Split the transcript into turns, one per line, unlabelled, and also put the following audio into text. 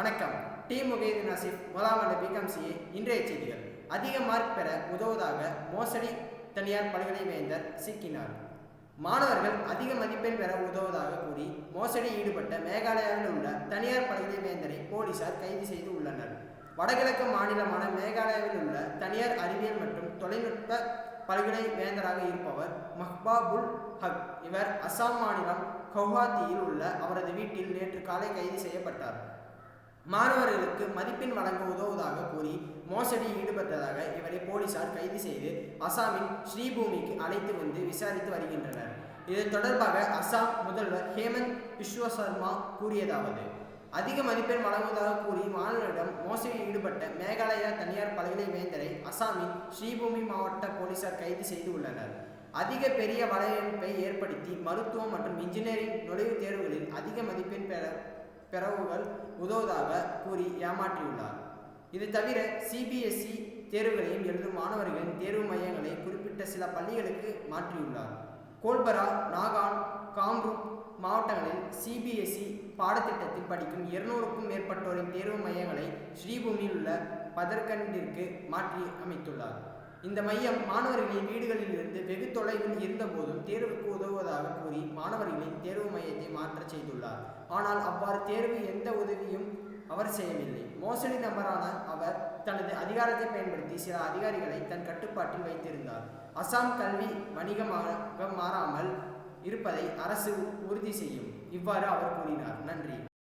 வணக்கம். டி. முகேது நாசிப் முதலாம் ஆண்டு பிகாம் சிஏ இன்றைய செய்திகள். அதிக மார்க் பெற உதவுவதாக மோசடி தனியார் பல்கலை வேந்தர் சிக்கினார். மாணவர்கள் அதிக மதிப்பெண் பெற உதவுவதாக கூறி மோசடி ஈடுபட்ட மேகாலயாவில் உள்ள தனியார் பல்கலைவேந்தரை போலீசார் கைது செய்து உள்ளனர். வடகிழக்கு மாநிலமான மேகாலயாவில் உள்ள தனியார் அறிவியல் மற்றும் தொழில்நுட்ப பல்கலை வேந்தராக இருப்பவர் மஹ்பாபுல் ஹக். இவர் அசாம் மாநிலம் கவுஹாத்தியில் உள்ள அவரது வீட்டில் நேற்று காலை கைது செய்யப்பட்டார். மாணவர்களுக்கு மதிப்பெண் வழங்க உதவுவதாக கூறி மோசடியில் ஈடுபட்டதாக இவரை போலீசார் கைது செய்து அசாமின் ஸ்ரீபூமிக்கு அழைத்து வந்து விசாரித்து வருகின்றனர். இது தொடர்பாக அசாம் முதல்வர் ஹேமந்த் பிஸ்வ சர்மா கூறியதாவது அதிக மதிப்பெண் வழங்குவதாக கூறி மாணவரிடம் மோசடியில் ஈடுபட்ட மேகாலயா தனியார் பல்கலைவேந்தரை அசாமின் ஸ்ரீபூமி மாவட்ட போலீசார் கைது செய்து உள்ளனர். அதிக பெரிய வலையமைப்பை ஏற்படுத்தி மருத்துவம் மற்றும் இன்ஜினியரிங் நுழைவுத் தேர்வுகளில் அதிக மதிப்பெண் பெற பெறவுகள் உதவுவதாக கூறி ஏமாற்றியுள்ளார். இது தவிர சிபிஎஸ்இ தேர்வுகளையும் எழுதும் மாணவர்களின் தேர்வு மையங்களை குறிப்பிட்ட சில பள்ளிகளுக்கு மாற்றியுள்ளார். கோல்பரா நாகான் காம்ரூப் மாவட்டங்களில் சிபிஎஸ்இ பாடத்திட்டத்தில் படிக்கும் இருநூறுக்கும் மேற்பட்டோரின் தேர்வு மையங்களை ஸ்ரீபூமியில் உள்ள பதர்கண்டிற்கு மாற்றி அமைத்துள்ளார். இந்த மையம் மாணவர்களின் வீடுகளில் இருந்து வெகு தொலைவில் இருந்தபோதும் தேர்வுக்கு உதவுவதாக கூறி மாணவர்களின் தேர்வு மையத்தை மாற்றச் செய்துள்ளார். ஆனால் அவ்வாறு தேர்வு எந்த உதவியும் அவர் செய்யவில்லை. மோசடி நபரான அவர் தனது அதிகாரத்தை பயன்படுத்தி சில அதிகாரிகளை தன் கட்டுப்பாட்டில் வைத்திருந்தார். அசாம் கல்வி வணிகமாக மாறாமல் இருப்பதை அரசு உறுதி செய்யும். இவ்வாறு அவர் கூறினார். நன்றி.